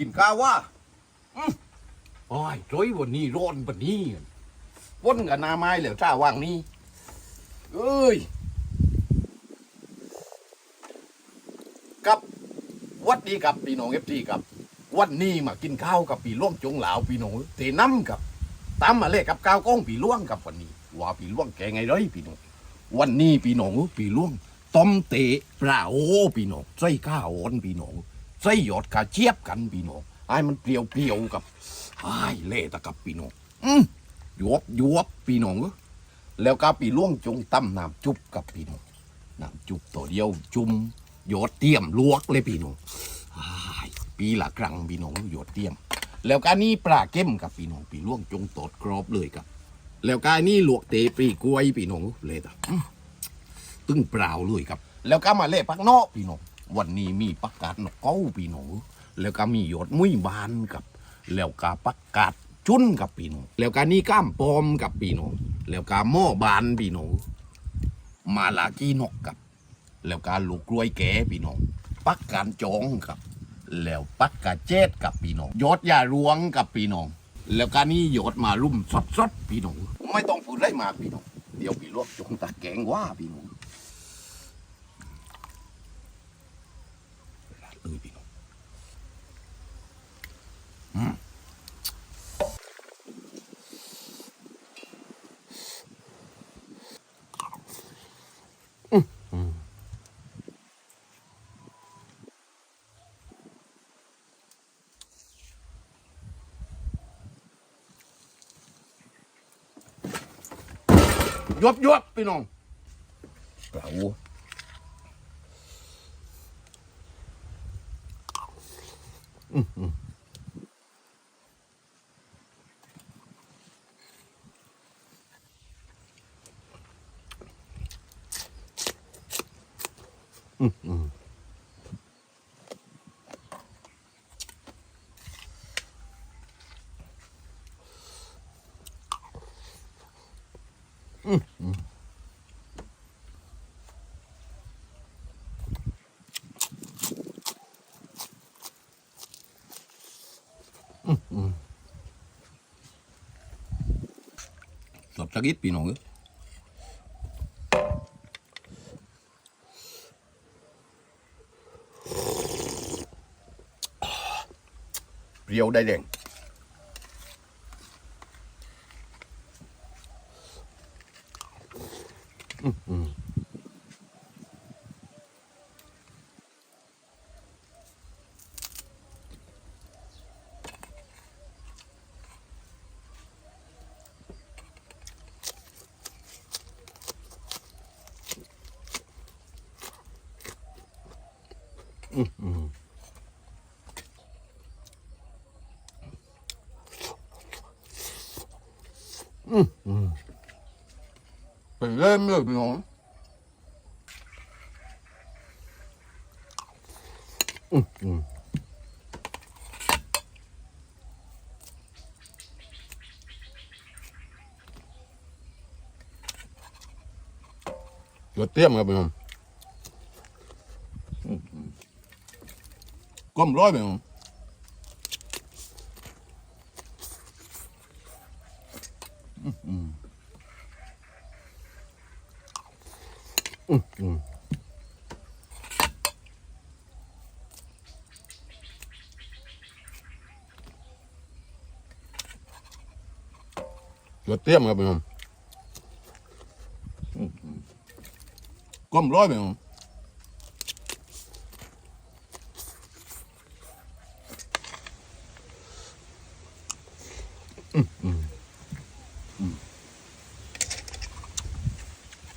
กินข้าวว่าอืมโอ้ยร้อยวันนี้ร้อนวันนี้วนกับหนาไม้เหลวจ้าว่างนี้เอ้ยกับวัดดีกับพี่น้องเอฟทีกับ วันนี้มากินข้าวกับปีล่วงจงเหลาวปีน้องเตน้ำกับตามมาเลขกับก้าวก้องปีล่วงกับวันนี้ว่าปีล่วงแกไงเลยพี่น้องวันนี้ปีน้องปีล่วงต้มเตะปลาโอปีน้องใส่ข้าวอ่อนปีน้อง ใส่หยอดกระเจี๊ยบกันปีน้องไอ้มันเปรี้ยวๆกับไอ้เล่ตะกับปีน้องอืมยวบยวบปีน้องเอ้ยแล้วก็ปีล่วงจงตั้มน้ำจุบกับปีน้องน้ำจุบตัวเดียวจุ่มหยอดเตรียมลวกเลยปีน้องอ้ปีละครั้งพี่น้องหยดเตี้ยม แล้วก็นี่ปลาเข้มกับพี่น้องปีล่วงจงตดกรอบเลยครับ แล้วก็นี่ลวกเตะปีกล้วยพี่น้องเลยตะอื้งเปล่าเลยครับ แล้วก็มาเล่ปักนอกพี่น้อง วันนี้มีปักกาดนกเก้าพี่น้องแล้วก็มีหยดมุ้ยบานกับ แล้วก็ปักกาดจุนกับพี่น้องแล้วก็นี่ก้ามปอมกับพี่น้องแล้วก็หม้อบานพี่น้องมาลากีนกกับ แล้วก็ลูกกล้วยแก่พี่น้องปักการจองครับ แล้วปักกาเจ็ดกับพี่น้องยอดยาหลวงกับพี่น้องแล้วก็นี่ยอดมารุ่มสดสดๆพี่น้องไม่ต้องพูดได้มากพี่น้องเดี๋ยวพี่ลวกจงตาแกงว่าพี่น้ องเอ้ยพี่น้อง วบยวบพี่น้องเปล่าอืมอืมอืมอืมสดสักนิดพี่น้องเอ้ยเรียวได้แดง เป็นเล่มเลยพี่น้องอืมอืมเดี๋ยวเตรียมครับพี่น้องอืมอืม ก้มร้อยพี่น้องอืมอืมเดี๋ยวเตรียมครับพี่น้องอืมอืมก้มร้อยพี่น้อง อืมอืมอืม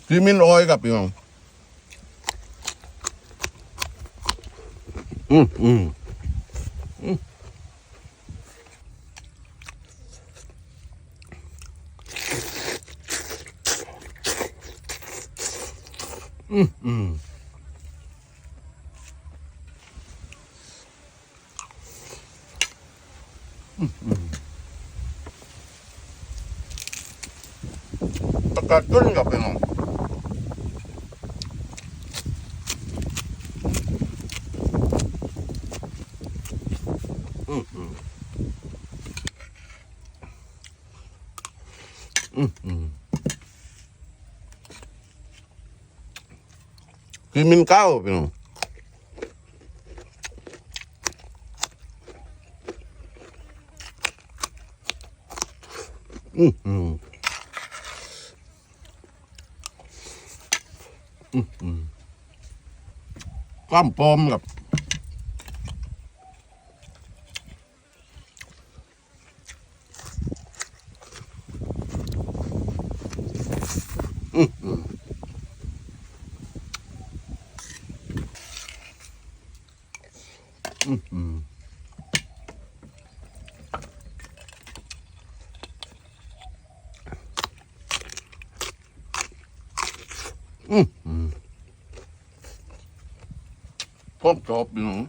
ซีมินออยกับพี่น้องอืมอืมอืมอืมอืม ประกาศต้นกับไปนองอืมอืมอืมอืมกินมินก้าวไปน้อง嗯嗯。Mm hmm. อืมอืมกล้ามปอมกับอื มอืมอืมอืมพบจบพี่น้อง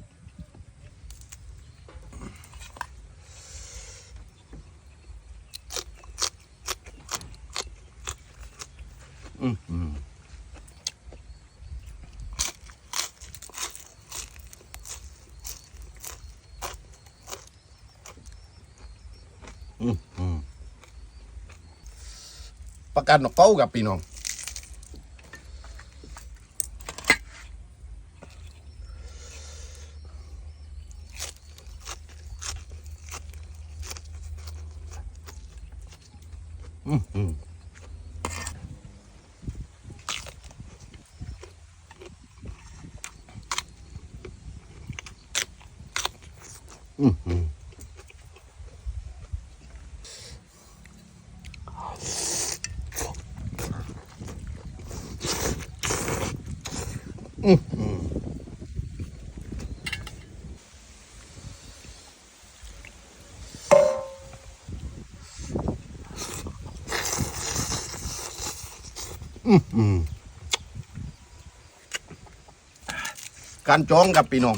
อืมอืมอืมอืมประกันนกเป้ากับพี่น้อง อืมอืมอืมอืมอืมอืมอืม การจ้องกับพี่น้อง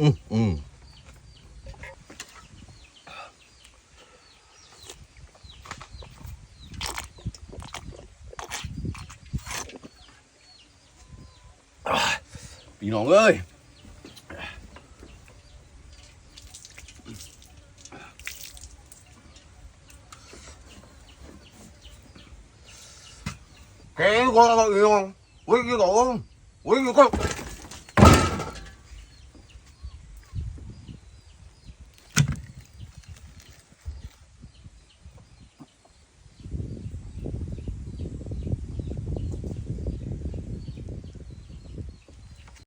อืมอืมอะพี่น้องเอ้ย cái con con con, quý cái con, quý cái con,